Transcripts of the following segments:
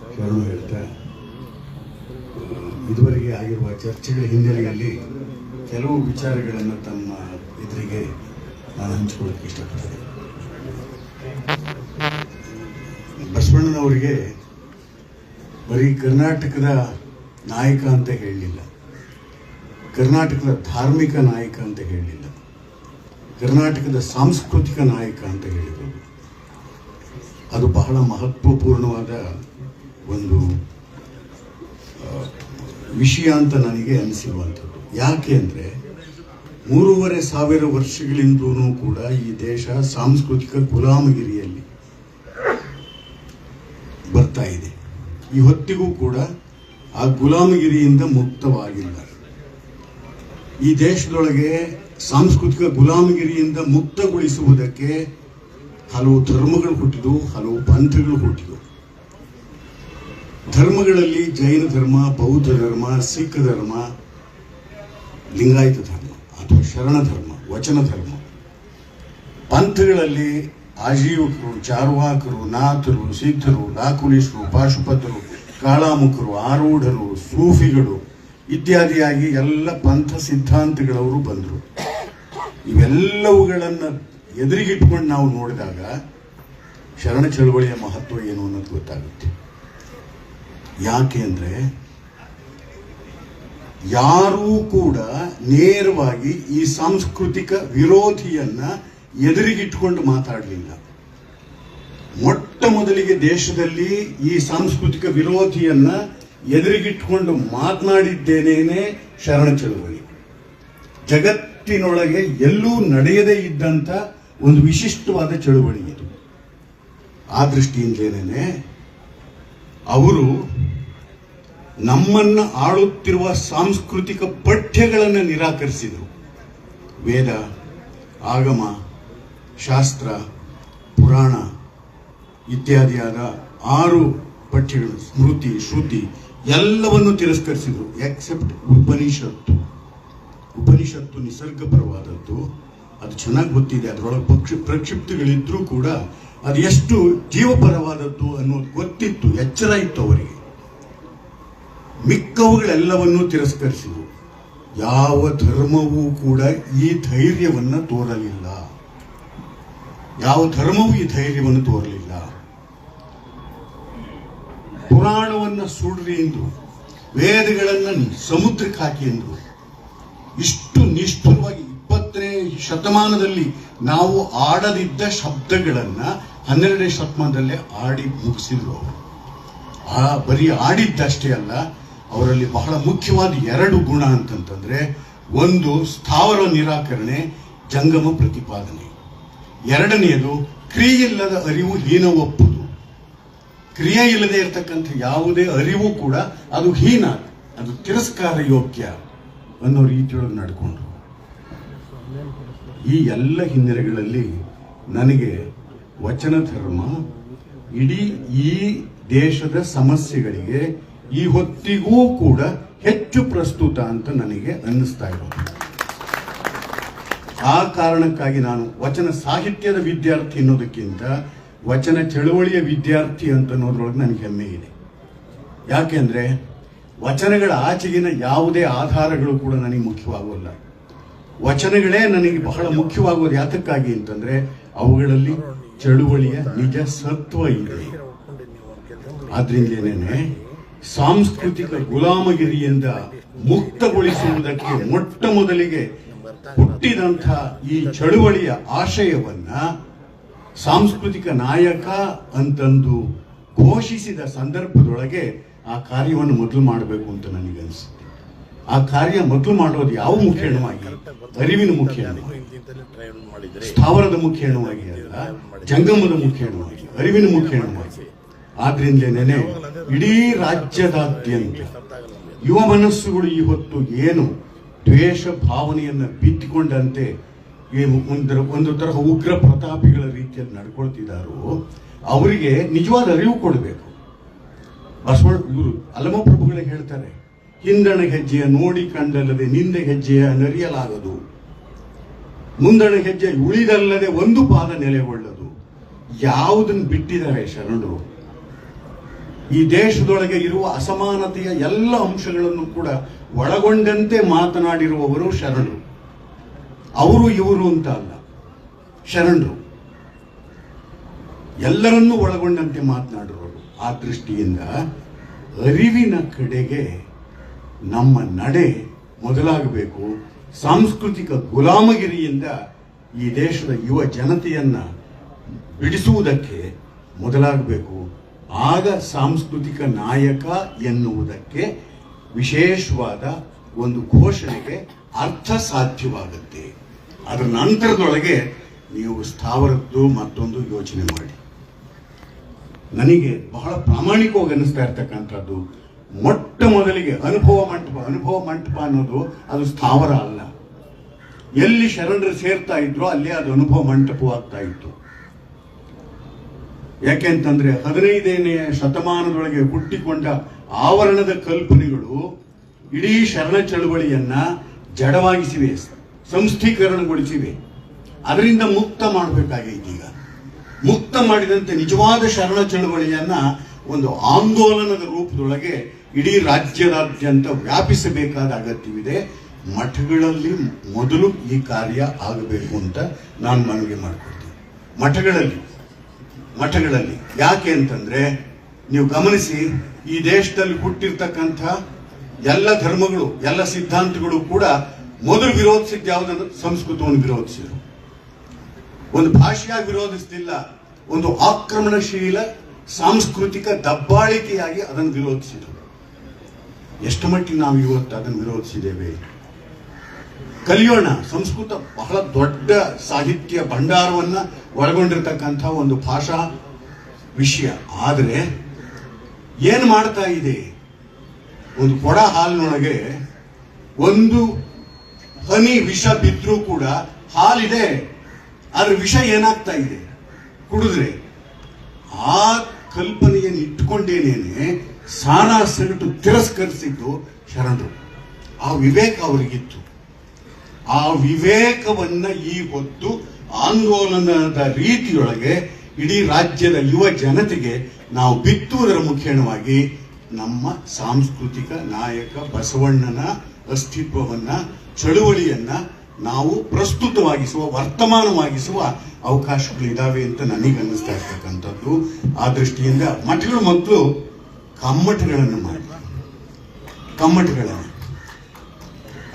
ಶರಣು ಹೇಳ್ತಾ ಇದುವರೆಗೆ ಆಗಿರುವ ಚರ್ಚೆಗಳ ಹಿನ್ನೆಲೆಯಲ್ಲಿ ಕೆಲವು ವಿಚಾರಗಳನ್ನು ತಮ್ಮ ಎದುರಿಗೆ ನಾನು ಹಂಚಿಕೊಳ್ಳೋಕ್ಕೆ ಇಷ್ಟಪಡ್ತೇನೆ. ಬಸವಣ್ಣನವರಿಗೆ ಬರೀ ಕರ್ನಾಟಕದ ನಾಯಕ ಅಂತ ಹೇಳಲಿಲ್ಲ. ಕರ್ನಾಟಕದ ಧಾರ್ಮಿಕ ನಾಯಕ ಅಂತ ಹೇಳಲಿಲ್ಲ. ಕರ್ನಾಟಕದ ಸಾಂಸ್ಕೃತಿಕ ನಾಯಕ ಅಂತ ಹೇಳಿದರು. ಅದು ಬಹಳ ಮಹತ್ವಪೂರ್ಣವಾದ ಒಂದು ವಿಷಯ ಅಂತ ನನಗೆ ಅನಿಸಿರುವಂಥದ್ದು. ಯಾಕೆ ಅಂದರೆ, ಮೂರುವರೆ ಸಾವಿರ ವರ್ಷಗಳಿಂದಲೂ ಕೂಡ ಈ ದೇಶ ಸಾಂಸ್ಕೃತಿಕ ಗುಲಾಮಗಿರಿಯಲ್ಲಿ ಬರ್ತಾ ಇದೆ. ಈ ಹೊತ್ತಿಗೂ ಕೂಡ ಆ ಗುಲಾಮಗಿರಿಯಿಂದ ಮುಕ್ತವಾಗಿಲ್ಲ. ಈ ದೇಶದೊಳಗೆ ಸಾಂಸ್ಕೃತಿಕ ಗುಲಾಮಗಿರಿಯಿಂದ ಮುಕ್ತಗೊಳಿಸುವುದಕ್ಕೆ ಹಲವು ಧರ್ಮಗಳು ಹುಟ್ಟಿದವು, ಹಲವು ಪಂಥಗಳು ಹುಟ್ಟಿದು ಧರ್ಮಗಳಲ್ಲಿ ಜೈನ ಧರ್ಮ, ಬೌದ್ಧ ಧರ್ಮ, ಸಿಖ್ ಧರ್ಮ, ಲಿಂಗಾಯತ ಧರ್ಮ ಅಥವಾ ಶರಣ ಧರ್ಮ, ವಚನ ಧರ್ಮ. ಪಂಥಗಳಲ್ಲಿ ಆಜೀವಕರು, ಚಾರ್ವಾಕರು, ನಾಥರು, ಸಿದ್ಧರು ಲಾಕುಲಿಶರು ಪಾಶುಪತರು, ಕಾಳಾಮುಖರು, ಆರೂಢರು, ಸೂಫಿಗಳು ಇತ್ಯಾದಿಯಾಗಿ ಎಲ್ಲ ಪಂಥ ಸಿದ್ಧಾಂತಗಳವರು ಬಂದರು. ಇವೆಲ್ಲವುಗಳನ್ನು ಎದುರಿಗಿಟ್ಕೊಂಡು ನಾವು ನೋಡಿದಾಗ ಶರಣ ಚಳುವಳಿಯ ಮಹತ್ವ ಏನು ಅನ್ನೋದು ಗೊತ್ತಾಗುತ್ತೆ. ಯಾಕೆ ಅಂದರೆ ಯಾರೂ ಕೂಡ ನೇರವಾಗಿ ಈ ಸಾಂಸ್ಕೃತಿಕ ವಿರೋಧಿಯನ್ನು ಎದುರಿಗಿಟ್ಕೊಂಡು ಮಾತಾಡಲಿಲ್ಲ. ಮೊಟ್ಟ ಮೊದಲಿಗೆ ದೇಶದಲ್ಲಿ ಈ ಸಾಂಸ್ಕೃತಿಕ ವಿರೋಧಿಯನ್ನ ಎದುರಿಗಿಟ್ಕೊಂಡು ಮಾತನಾಡಿದ್ದೇನೇನೆ ಶರಣ ಚಳುವಳಿ. ಜಗತ್ತಿನೊಳಗೆ ಎಲ್ಲೂ ನಡೆಯದೇ ಇದ್ದಂಥ ಒಂದು ವಿಶಿಷ್ಟವಾದ ಚಳುವಳಿ ಇದು. ಆ ದೃಷ್ಟಿಯಿಂದಲೇನೆ ಅವರು ನಮ್ಮನ್ನು ಆಳುತ್ತಿರುವ ಸಾಂಸ್ಕೃತಿಕ ಪಠ್ಯಗಳನ್ನು ನಿರಾಕರಿಸಿದರು. ವೇದ, ಆಗಮ, ಶಾಸ್ತ್ರ, ಪುರಾಣ ಇತ್ಯಾದಿಯಾದ ಆರು ಪಠ್ಯಗಳು, ಸ್ಮೃತಿ, ಶ್ರುತಿ ಎಲ್ಲವನ್ನು ತಿರಸ್ಕರಿಸಿದರು. ಎಕ್ಸೆಪ್ಟ್ ಉಪನಿಷತ್ತು. ಉಪನಿಷತ್ತು ನಿಸರ್ಗಪರವಾದದ್ದು. ಅದು ಚೆನ್ನಾಗಿ ಗೊತ್ತಿದೆ. ಅದರೊಳಗೆ ಪಕ್ಷಿ ಪ್ರಕ್ಷಿಪ್ತಿಗಳಿದ್ರೂ ಕೂಡ ಅದು ಎಷ್ಟು ಜೀವಪರವಾದದ್ದು ಅನ್ನೋದು ಗೊತ್ತಿತ್ತು, ಎಚ್ಚರ ಇತ್ತು ಅವರಿಗೆ. ಮಿಕ್ಕವುಗಳೆಲ್ಲವನ್ನೂ ತಿರಸ್ಕರಿಸಿದರು. ಯಾವ ಧರ್ಮವೂ ಕೂಡ ಈ ಧೈರ್ಯವನ್ನು ತೋರಲಿಲ್ಲ. ಯಾವ ಧರ್ಮವೂ ಈ ಧೈರ್ಯವನ್ನು ತೋರಲಿಲ್ಲ. ಪುರಾಣವನ್ನು ಸುಡ್ರಿ ಎಂದು, ವೇದಗಳನ್ನು ಸಮುದ್ರಕ್ಕೆ ಹಾಕಿ ಎಂದು, ಇಷ್ಟು ನಿಷ್ಠುರವಾಗಿ ಇಪ್ಪತ್ತನೇ ಶತಮಾನದಲ್ಲಿ ನಾವು ಆಡದಿದ್ದ ಶಬ್ದಗಳನ್ನ ಹನ್ನೆರಡನೇ ಶತಮಾನದಲ್ಲೇ ಆಡಿ ಮುಗಿಸಿದ್ರು ಅವರು. ಆ ಬರೀ ಆಡಿದ್ದಷ್ಟೇ ಅಲ್ಲ, ಅವರಲ್ಲಿ ಬಹಳ ಮುಖ್ಯವಾದ ಎರಡು ಗುಣ ಅಂತಂತಂದ್ರೆ, ಒಂದು ಸ್ಥಾವರ ನಿರಾಕರಣೆ, ಜಂಗಮ ಪ್ರತಿಪಾದನೆ. ಎರಡನೆಯದು, ಕ್ರಿಯೆಯಿಲ್ಲದ ಅರಿವು ಹೀನ ಒಪ್ಪುದು. ಕ್ರಿಯೆ ಇಲ್ಲದೆ ಇರತಕ್ಕಂಥ ಯಾವುದೇ ಅರಿವು ಕೂಡ ಅದು ಹೀನ, ಅದು ತಿರಸ್ಕಾರ ಯೋಗ್ಯ ಅನ್ನೋ ರೀತಿಯೊಳಗೆ ನಡ್ಕೊಂಡ್ರು. ಈ ಎಲ್ಲ ಹಿನ್ನೆಲೆಗಳಲ್ಲಿ ನನಗೆ ವಚನ ಧರ್ಮ, ಇಡೀ ಈ ದೇಶದ ಸಮಸ್ಯೆಗಳಿಗೆ ಈ ಹೊತ್ತಿಗೂ ಕೂಡ ಹೆಚ್ಚು ಪ್ರಸ್ತುತ ಅಂತ ನನಗೆ ಅನ್ನಿಸ್ತಾ ಇರೋದು. ಆ ಕಾರಣಕ್ಕಾಗಿ ನಾನು ವಚನ ಸಾಹಿತ್ಯದ ವಿದ್ಯಾರ್ಥಿ ಅನ್ನೋದಕ್ಕಿಂತ ವಚನ ಚಳುವಳಿಯ ವಿದ್ಯಾರ್ಥಿ ಅಂತ ಅನ್ನೋದ್ರೊಳಗೆ ನನಗೆ ಹೆಮ್ಮೆ ಇದೆ. ಯಾಕೆಂದ್ರೆ ವಚನಗಳ ಆಚೆಗಿನ ಯಾವುದೇ ಆಧಾರಗಳು ಕೂಡ ನನಗೆ ಮುಖ್ಯವಾಗೋಲ್ಲ. ವಚನಗಳೇ ನನಗೆ ಬಹಳ ಮುಖ್ಯವಾಗೋದು ಯಾತಕ್ಕಾಗಿ ಅಂತಂದ್ರೆ ಅವುಗಳಲ್ಲಿ ಚಳುವಳಿಯ ನಿಜ ಸತ್ವ ಇದೆ. ಆದ್ರಿಂದಲೇನೆ ಸಾಂಸ್ಕೃತಿಕ ಗುಲಾಮಗಿರಿಯಿಂದ ಮುಕ್ತಗೊಳಿಸುವುದಕ್ಕೆ ಮೊಟ್ಟ ಮೊದಲಿಗೆ ಹುಟ್ಟಿದಂಥ ಈ ಚಳುವಳಿಯ ಆಶಯವನ್ನ ಸಾಂಸ್ಕೃತಿಕ ನಾಯಕ ಅಂತಂದು ಘೋಷಿಸಿದ ಸಂದರ್ಭದೊಳಗೆ ಆ ಕಾರ್ಯವನ್ನು ಮೊದಲು ಮಾಡಬೇಕು ಅಂತ ನನಗನ್ಸುತ್ತೆ. ಆ ಕಾರ್ಯ ಮೊದಲು ಮಾಡೋದು ಯಾವ ಮುಖೇಣವಾಗಿ ಅರಿವಿನ ಮುಖೇಣವಾಗಿ ಸ್ಥಾವರದ ಮುಖೇಣವಾಗಿ ಅಲ್ಲ, ಜಂಗಮದ ಮುಖೇಣವಾಗಿ ಅರಿವಿನ ಮುಖೇಣವಾಗಿ ಆದ್ರಿಂದಲೇನೆ ಇಡೀ ರಾಜ್ಯದಾದ್ಯಂತ ಯುವ ಮನಸ್ಸುಗಳು ಈ ಹೊತ್ತು ಏನು ದ್ವೇಷ ಭಾವನೆಯನ್ನ ಬಿತ್ತಿಕೊಂಡಂತೆ ಒಂದು ಒಂದು ತರಹ ಉಗ್ರ ಪ್ರತಾಪಿಗಳ ರೀತಿಯಲ್ಲಿ ನಡ್ಕೊಳ್ತಿದ್ದಾರೋ ಅವರಿಗೆ ನಿಜವಾದ ಅರಿವು ಕೊಡಬೇಕು. ಬಸವಣ್ಣ, ಇವರು ಅಲಮಪ್ರಭುಗಳೇ ಹೇಳ್ತಾರೆ ಹಿಂದಣ ಹೆಜ್ಜೆಯ ನೋಡಿ ಕಂಡಲ್ಲದೆ ನಿಂದೆ ಹೆಜ್ಜೆಯ ನರಿಯಲಾಗದು. ಮುಂದಣ ಹೆಜ್ಜೆ ಉಳಿದಲ್ಲದೆ ಒಂದು ಪಾದ ನೆಲೆಗೊಳ್ಳದು. ಯಾವುದನ್ನು ಬಿಟ್ಟಿದ್ದಾರೆ ಶರಣರು? ಈ ದೇಶದೊಳಗೆ ಇರುವ ಅಸಮಾನತೆಯ ಎಲ್ಲ ಅಂಶಗಳನ್ನು ಕೂಡ ಒಳಗೊಂಡಂತೆ ಮಾತನಾಡಿರುವವರು ಶರಣರು. ಅವರು ಇವರು ಅಂತ ಅಲ್ಲ ಶರಣರು. ಎಲ್ಲರನ್ನೂ ಒಳಗೊಂಡಂತೆ ಮಾತನಾಡಿರೋರು ಆ ದೃಷ್ಟಿಯಿಂದ ಅರಿವಿನ ಕಡೆಗೆ ನಮ್ಮ ನಡೆ ಮೊದಲಾಗಬೇಕು. ಸಾಂಸ್ಕೃತಿಕ ಗುಲಾಮಗಿರಿಯಿಂದ ಈ ದೇಶದ ಯುವ ಜನತೆಯನ್ನ ಬಿಡಿಸುವುದಕ್ಕೆ ಮೊದಲಾಗಬೇಕು. ಆಗ ಸಾಂಸ್ಕೃತಿಕ ನಾಯಕ ಎನ್ನುವುದಕ್ಕೆ ವಿಶೇಷವಾದ ಒಂದು ಘೋಷಣೆಗೆ ಅರ್ಥ ಸಾಧ್ಯವಾಗುತ್ತೆ. ಅದರ ನಂತರದೊಳಗೆ ನೀವು ಸ್ಥಾವರದ್ದು ಮತ್ತೊಂದು ಯೋಚನೆ ಮಾಡಿ. ನನಗೆ ಬಹಳ ಪ್ರಾಮಾಣಿಕವಾಗಿ ಅನ್ನಿಸ್ತಾ ಇರ್ತಕ್ಕಂಥದ್ದು ಮೊಟ್ಟ ಮೊದಲಿಗೆ ಅನುಭವ ಮಂಟಪ ಅನುಭವ ಮಂಟಪ ಅನ್ನೋದು ಅದು ಸ್ಥಾವರ ಅಲ್ಲ. ಎಲ್ಲಿ ಶರಣರು ಸೇರ್ತಾ ಇದ್ರು ಅಲ್ಲಿ ಅದು ಅನುಭವ ಮಂಟಪವಾಗ್ತಾ ಇತ್ತು. ಯಾಕೆಂತಂದ್ರೆ ಹದಿನೈದನೇ ಶತಮಾನದೊಳಗೆ ಹುಟ್ಟಿಕೊಂಡ ಆವರಣದ ಕಲ್ಪನೆಗಳು ಇಡೀ ಶರಣ ಚಳುವಳಿಯನ್ನ ಜಡವಾಗಿಸಿವೆ, ಸಂಸ್ಥೀಕರಣಗೊಳಿಸಿವೆ. ಅದರಿಂದ ಮುಕ್ತ ಮಾಡಬೇಕಾಗೈತಿ ಈಗ. ಮುಕ್ತ ಮಾಡಿದಂತೆ ನಿಜವಾದ ಶರಣ ಚಳುವಳಿಯನ್ನ ಒಂದು ಆಂದೋಲನದ ರೂಪದೊಳಗೆ ಇಡೀ ರಾಜ್ಯದಾದ್ಯಂತ ವ್ಯಾಪಿಸಬೇಕಾದ ಅಗತ್ಯವಿದೆ. ಮಠಗಳಲ್ಲಿ ಮೊದಲು ಈ ಕಾರ್ಯ ಆಗಬೇಕು ಅಂತ ನಾನು ಮನವಿ ಮಾಡಿಕೊಡ್ತೀನಿ ಮಠಗಳಲ್ಲಿ ಮಠಗಳಲ್ಲಿ. ಯಾಕೆ ಅಂತಂದ್ರೆ, ನೀವು ಗಮನಿಸಿ, ಈ ದೇಶದಲ್ಲಿ ಹುಟ್ಟಿರ್ತಕ್ಕಂಥ ಎಲ್ಲ ಧರ್ಮಗಳು, ಎಲ್ಲ ಸಿದ್ಧಾಂತಗಳು ಕೂಡ ಮೊದಲು ವಿರೋಧಿಸಿದ್ದು ಯಾವುದನ್ನು ಸಂಸ್ಕೃತವನ್ನು ವಿರೋಧಿಸಿದರು. ಒಂದು ಭಾಷೆಯ ವಿರೋಧಿಸಲಿಲ್ಲ ಒಂದು ಆಕ್ರಮಣಶೀಲ, ಸಾಂಸ್ಕೃತಿಕ ದಬ್ಬಾಳಿಕೆಯಾಗಿ ಅದನ್ನು ವಿರೋಧಿಸಿದರು. ಎಷ್ಟು ಮಟ್ಟಿಗೆ ನಾವು ಇವತ್ತು ಅದನ್ನು ವಿರೋಧಿಸಿದ್ದೇವೆ? ಕಲಿಯೋಣ. ಸಂಸ್ಕೃತ ಬಹಳ ದೊಡ್ಡ ಸಾಹಿತ್ಯ ಭಂಡಾರವನ್ನ ಒಳಗೊಂಡಿರ್ತಕ್ಕಂಥ ಒಂದು ಭಾಷಾ ವಿಷಯ. ಆದರೆ ಏನು ಮಾಡ್ತಾ ಇದೆ? ಒಂದು ಕೊಡ ಹಾಲಿನೊಳಗೆ ಒಂದು ಹನಿ ವಿಷ ಬಿದ್ದರೂ ಕೂಡ ಹಾಲಿದೆ. ಅದ್ರ ವಿಷ ಏನಾಗ್ತಾ ಇದೆ? ಕುಡಿದ್ರೆ. ಆ ಕಲ್ಪನೆಯನ್ನು ಇಟ್ಕೊಂಡೇನೇನೆ ಸಾರಾ ಸಗಟು ತಿರಸ್ಕರಿಸಿದ್ದು ಶರಣರು. ಆ ವಿವೇಕ ಅವರಿಗಿತ್ತು. ಆ ವಿವೇಕವನ್ನ ಈ ಹೊತ್ತು ಆಂದೋಲನದ ರೀತಿಯೊಳಗೆ ಇಡೀ ರಾಜ್ಯದ ಯುವ ಜನತೆಗೆ ನಾವು ಬಿತ್ತುವುದರ ಮುಖೇಣವಾಗಿ ನಮ್ಮ ಸಾಂಸ್ಕೃತಿಕ ನಾಯಕ ಬಸವಣ್ಣನ ಅಸ್ತಿತ್ವವನ್ನ, ಚಳುವಳಿಯನ್ನ ನಾವು ಪ್ರಸ್ತುತವಾಗಿಸುವ, ವರ್ತಮಾನವಾಗಿಸುವ ಅವಕಾಶಗಳಿದಾವೆ ಅಂತ ನನಗೆ ಅನ್ನಿಸ್ತಾ ಇರ್ತಕ್ಕಂಥದ್ದು. ಆ ದೃಷ್ಟಿಯಿಂದ ಮಠಗಳು ಮಕ್ಕಳು ಕಮ್ಮಟಗಳನ್ನು ಮಾಡಿ ಕಮ್ಮಟಗಳನ್ನು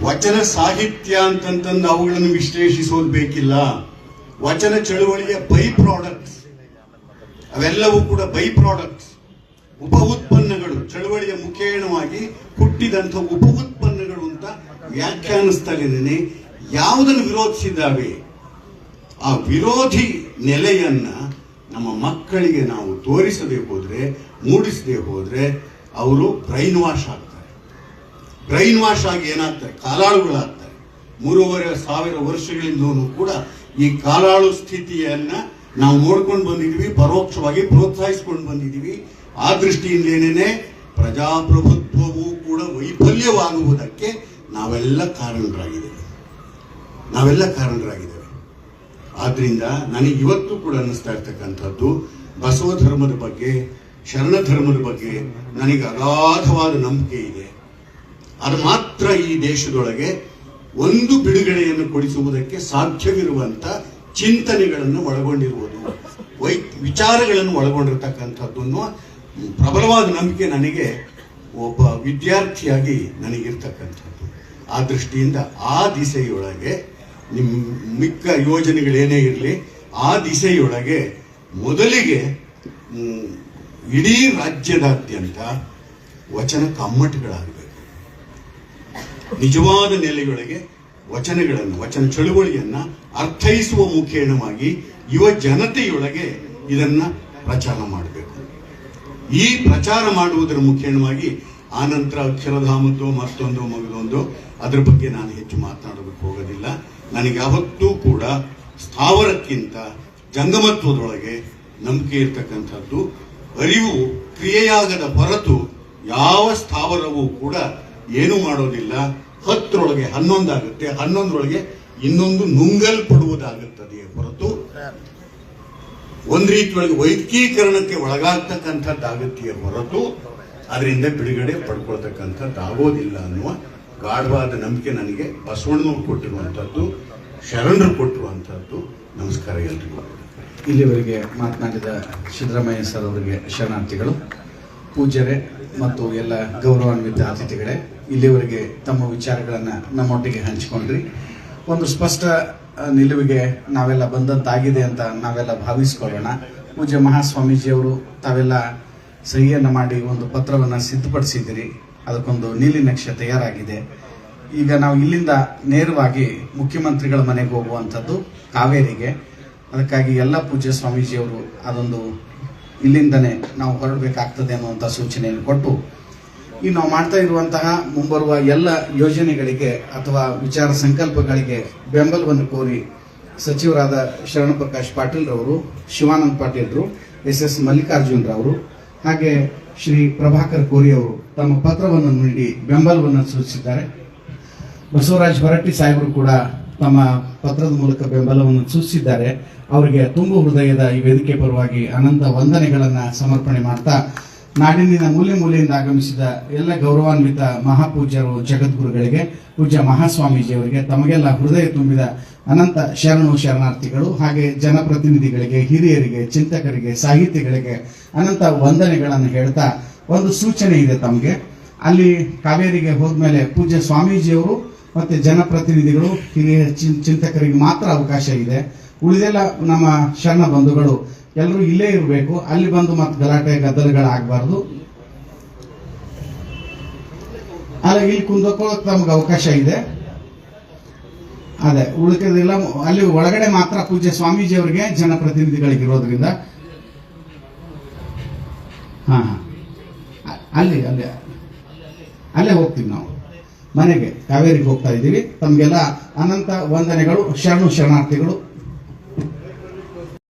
ವಚನ ಸಾಹಿತ್ಯ ಅಂತಂತಂದು ಅವುಗಳನ್ನು ವಿಶ್ಲೇಷಿಸೋದು ಬೇಕಿಲ್ಲ. ವಚನ ಚಳುವಳಿಯ ಬೈ ಪ್ರಾಡಕ್ಟ್ಸ್ ಅವೆಲ್ಲವೂ ಕೂಡ ಬೈ ಪ್ರಾಡಕ್ಟ್ಸ್ ಉಪ ಉತ್ಪನ್ನಗಳು ಚಳುವಳಿಯ ಮುಖೇಣವಾಗಿ ಹುಟ್ಟಿದಂಥ ಉಪ ಉತ್ಪನ್ನಗಳು ಅಂತ ವ್ಯಾಖ್ಯಾನಿಸ್ತಾರೇನೆ ಯಾವುದನ್ನು ವಿರೋಧಿಸಿದ್ದಾವೆ? ಆ ವಿರೋಧಿ ನೆಲೆಯನ್ನ ನಮ್ಮ ಮಕ್ಕಳಿಗೆ ನಾವು ತೋರಿಸದೆ ಹೋದ್ರೆ, ಮೂಡಿಸದೆ ಹೋದ್ರೆ ಅವರು ಬ್ರೈನ್ ವಾಶ್ ಆಗ್ತಾರೆ. ಬ್ರೈನ್ ವಾಶ್ ಆಗಿ ಏನಾಗ್ತಾರೆ? ಕಾಲಾಳುಗಳಾಗ್ತಾರೆ. ಮೂರುವರೆ ಸಾವಿರ ವರ್ಷಗಳಿಂದಲೂ ಕೂಡ ಈ ಕಾಲಾಳು ಸ್ಥಿತಿಯನ್ನ ನಾವು ನೋಡ್ಕೊಂಡು ಬಂದಿದ್ದೀವಿ ಪರೋಕ್ಷವಾಗಿ ಪ್ರೋತ್ಸಾಹಿಸ್ಕೊಂಡು ಬಂದಿದ್ದೀವಿ ಆ ಪ್ರಜಾಪ್ರಭುತ್ವವೂ ಪ್ರಜಾಪ್ರಭುತ್ವವು ಕೂಡ ವೈಫಲ್ಯವಾಗುವುದಕ್ಕೆ ನಾವೆಲ್ಲ ಕಾರಣರಾಗಿದ್ದೇವೆ. ನಾವೆಲ್ಲ ಕಾರಣರಾಗಿದ್ದೇವೆ. ಆದ್ರಿಂದ ನನಗೆ ಇವತ್ತು ಕೂಡ ಅನ್ನಿಸ್ತಾ ಇರ್ತಕ್ಕಂಥದ್ದು, ಬಸವ ಧರ್ಮದ ಬಗ್ಗೆ, ಶರಣ ಧರ್ಮದ ಬಗ್ಗೆ ನನಗೆ ಅಗಾಧವಾದ ನಂಬಿಕೆ ಇದೆ. ಅದು ಮಾತ್ರ ಈ ದೇಶದೊಳಗೆ ಒಂದು ಬಿಡುಗಡೆಯನ್ನು ಕೊಡಿಸುವುದಕ್ಕೆ ಸಾಧ್ಯವಿರುವಂತ ಚಿಂತನೆಗಳನ್ನು ಒಳಗೊಂಡಿರುವುದು, ವೈ, ವಿಚಾರಗಳನ್ನು ಒಳಗೊಂಡಿರ್ತಕ್ಕಂಥದ್ದನ್ನು ಪ್ರಬಲವಾದ ನಂಬಿಕೆ ನನಗೆ ಒಬ್ಬ ವಿದ್ಯಾರ್ಥಿಯಾಗಿ ನನಗಿರ್ತಕ್ಕಂಥದ್ದು. ಆ ದೃಷ್ಟಿಯಿಂದ ಆ ದಿಸೆಯೊಳಗೆ ನಿಮ್ಮ ಮಿಕ್ಕ ಯೋಜನೆಗಳೇನೇ ಇರಲಿ, ಆ ದಿಸೆಯೊಳಗೆ ಮೊದಲಿಗೆ ಇಡೀ ರಾಜ್ಯದಾದ್ಯಂತ ವಚನ ಕಮ್ಮಟಗಳಾಗಬೇಕು. ನಿಜವಾದ ನೆಲೆಯೊಳಗೆ ವಚನಗಳನ್ನು, ವಚನ ಚಳುವಳಿಯನ್ನ ಅರ್ಥೈಸುವ ಮುಖೇಣವಾಗಿ ಯುವ ಜನತೆಯೊಳಗೆ ಇದನ್ನ ಪ್ರಚಾರ ಮಾಡಬೇಕು. ಈ ಪ್ರಚಾರ ಮಾಡುವುದರ ಮುಖೇಣವಾಗಿ ಆನಂತರ ಅಕ್ಷರಧಾಮದ್ದು, ಮತ್ತೊಂದು, ಮಗದೊಂದು, ಅದರ ಬಗ್ಗೆ ನಾನು ಹೆಚ್ಚು ಮಾತನಾಡೋದಕ್ಕೆ ಹೋಗೋದಿಲ್ಲ. ನನಗೆ ಯಾವತ್ತೂ ಕೂಡ ಸ್ಥಾವರಕ್ಕಿಂತ ಜಂಗಮತ್ವದೊಳಗೆ ನಂಬಿಕೆ ಇರ್ತಕ್ಕಂಥದ್ದು, ಅರಿವು ಕ್ರಿಯೆಯಾಗದ ಹೊರತು ಯಾವ ಸ್ಥಾವರವೂ ಕೂಡ ಏನು ಮಾಡೋದಿಲ್ಲ. ಹತ್ತರೊಳಗೆ ಹನ್ನೊಂದಾಗುತ್ತೆ. ಹನ್ನೊಂದರೊಳಗೆ ಇನ್ನೊಂದು ನುಂಗಲ್ಪಡುವುದಾಗುತ್ತದೆ ಹೊರತು ಒಂದು ರೀತಿಯೊಳಗೆ ವೈದ್ಯಕೀಕರಣಕ್ಕೆ ಒಳಗಾಗ್ತಕ್ಕಂಥದ್ದಾಗತ್ತೆಯೇ ಹೊರತು, ಅದರಿಂದ ಬಿಡುಗಡೆ ಪಡ್ಕೊಳ್ತಕ್ಕಂಥದ್ದಾಗೋದಿಲ್ಲ ಅನ್ನುವ ಗಾಢವಾದ ನಂಬಿಕೆ ನನಗೆ ಬಸವಣ್ಣನವ್ರು ಕೊಟ್ಟಿರುವಂಥದ್ದು, ಶರಣರು ಕೊಟ್ಟಿರುವಂಥದ್ದು. ನಮಸ್ಕಾರ ಎಲ್ರಿಗೂ. ಇಲ್ಲಿವರೆಗೆ ಮಾತನಾಡಿದ ಸಿದ್ದರಾಮಯ್ಯ ಸರ್ ಅವರಿಗೆ ಶರಣಾರ್ಥಿಗಳು, ಪೂಜ್ಯರೇ ಮತ್ತು ಎಲ್ಲ ಗೌರವಾನ್ವಿತ ಅತಿಥಿಗಳೇ, ಇಲ್ಲಿವರೆಗೆ ತಮ್ಮ ವಿಚಾರಗಳನ್ನು ನಮ್ಮೊಟ್ಟಿಗೆ ಹಂಚಿಕೊಂಡ್ರಿ. ಒಂದು ಸ್ಪಷ್ಟ ನಿಲುವಿಗೆ ನಾವೆಲ್ಲ ಬಂದಂತಾಗಿದೆ ಅಂತ ನಾವೆಲ್ಲ ಭಾವಿಸ್ಕೊಳ್ಳೋಣ. ಪೂಜ್ಯ ಮಹಾಸ್ವಾಮೀಜಿಯವರು ತಾವೆಲ್ಲ ಸಹಿಯನ್ನು ಮಾಡಿ ಒಂದು ಪತ್ರವನ್ನು ಸಿದ್ಧಪಡಿಸಿದಿರಿ ಅದಕ್ಕೊಂದು ನೀಲಿ ನಕ್ಷೆ ತಯಾರಾಗಿದೆ. ಈಗ ನಾವು ಇಲ್ಲಿಂದ ನೇರವಾಗಿ ಮುಖ್ಯಮಂತ್ರಿಗಳ ಮನೆಗೆ ಹೋಗುವಂಥದ್ದು ಕಾವೇರಿಗೆ. ಅದಕ್ಕಾಗಿ ಎಲ್ಲ ಪೂಜ್ಯ ಸ್ವಾಮೀಜಿಯವರು ಅದೊಂದು ಇಲ್ಲಿಂದನೇ ನಾವು ಹೊರಡಬೇಕಾಗ್ತದೆ ಅನ್ನುವಂಥ ಸೂಚನೆಯನ್ನು ಕೊಟ್ಟು, ಈ ನಾವು ಮಾಡ್ತಾ ಇರುವಂತಹ ಮುಂಬರುವ ಎಲ್ಲ ಯೋಜನೆಗಳಿಗೆ ಅಥವಾ ವಿಚಾರ ಸಂಕಲ್ಪಗಳಿಗೆ ಬೆಂಬಲವನ್ನು ಕೋರಿ ಸಚಿವರಾದ ಶರಣಪ್ರಕಾಶ್ ಪಾಟೀಲ್ ರವರು ಶಿವಾನಂದ್ ಪಾಟೀಲ್ರು, ಎಸ್ ಎಸ್ ಮಲ್ಲಿಕಾರ್ಜುನರವರು, ಹಾಗೆ ಶ್ರೀ ಪ್ರಭಾಕರ್ ಕೋರಿ ಅವರು ತಮ್ಮ ಪತ್ರವನ್ನು ನೀಡಿ ಬೆಂಬಲವನ್ನು ಸೂಚಿಸಿದ್ದಾರೆ. ಬಸವರಾಜ್ ಹೊರಟ್ಟಿ ಸಾಹೇಬರು ಕೂಡ ತಮ್ಮ ಪತ್ರದ ಮೂಲಕ ಬೆಂಬಲವನ್ನು ಸೂಚಿಸಿದ್ದಾರೆ. ಅವರಿಗೆ ತುಂಬು ಹೃದಯದ ಈ ವೇದಿಕೆ ಪರವಾಗಿ ಅನಂತ ವಂದನೆಗಳನ್ನು ಸಮರ್ಪಣೆ ಮಾಡ್ತಾ ನಾಡಿನ ಮೂಲೆ ಮೂಲೆಯಿಂದ ಆಗಮಿಸಿದ ಎಲ್ಲ ಗೌರವಾನ್ವಿತ ಮಹಾಪೂಜ್ಯರು ಜಗದ್ಗುರುಗಳಿಗೆ, ಪೂಜ್ಯ ಮಹಾಸ್ವಾಮೀಜಿಯವರಿಗೆ, ತಮಗೆಲ್ಲ ಹೃದಯ ತುಂಬಿದ ಅನಂತ ಶರಣು ಶರಣಾರ್ಥಿಗಳು ಹಾಗೆ ಜನಪ್ರತಿನಿಧಿಗಳಿಗೆ, ಹಿರಿಯರಿಗೆ, ಚಿಂತಕರಿಗೆ, ಸಾಹಿತಿಗಳಿಗೆ ಅನಂತ ವಂದನೆಗಳನ್ನು ಹೇಳ್ತಾ ಒಂದು ಸೂಚನೆ ಇದೆ ತಮಗೆ. ಅಲ್ಲಿ ಕಾವೇರಿಗೆ ಹೋದ್ಮೇಲೆ ಪೂಜ್ಯ ಸ್ವಾಮೀಜಿಯವರು ಮತ್ತೆ ಜನಪ್ರತಿನಿಧಿಗಳು, ಹಿರಿಯ ಚಿಂತಕರಿಗೆ ಮಾತ್ರ ಅವಕಾಶ ಇದೆ. ಉಳಿದೆಲ್ಲ ನಮ್ಮ ಶರಣ ಬಂಧುಗಳು ಎಲ್ಲರೂ ಇಲ್ಲೇ ಇರಬೇಕು. ಅಲ್ಲಿ ಬಂದು ಮತ್ತೆ ಗಲಾಟೆ, ಗದ್ದಲಗಳಾಗಬಾರ್ದು. ಅಲ್ಲ, ಇಲ್ಲಿ ಕುಂದಕೊಳ್ಳೋಕೆ ನಮ್ಗೆ ಅವಕಾಶ ಇದೆ. ಅದೇ ಉಳಿಕೆಲ್ಲ ಅಲ್ಲಿ ಒಳಗಡೆ ಮಾತ್ರ ಪೂಜೆ ಸ್ವಾಮೀಜಿ ಅವರಿಗೆ ಜನಪ್ರತಿನಿಧಿಗಳಿಗೆ ಇರೋದ್ರಿಂದ ಹಾ ಹಾ. ಅಲ್ಲಿ ಅಲ್ಲಿ, ಅಲ್ಲೇ ಹೋಗ್ತೀವಿ ನಾವು. ಮನೆಗೆ, ಕಾವೇರಿಗೆ ಹೋಗ್ತಾ ಇದ್ದೀವಿ. ತಮಗೆಲ್ಲ ಅನಂತ ವಂದನೆಗಳು, ಶರಣು, ಶರಣಾರ್ಥಿಗಳು.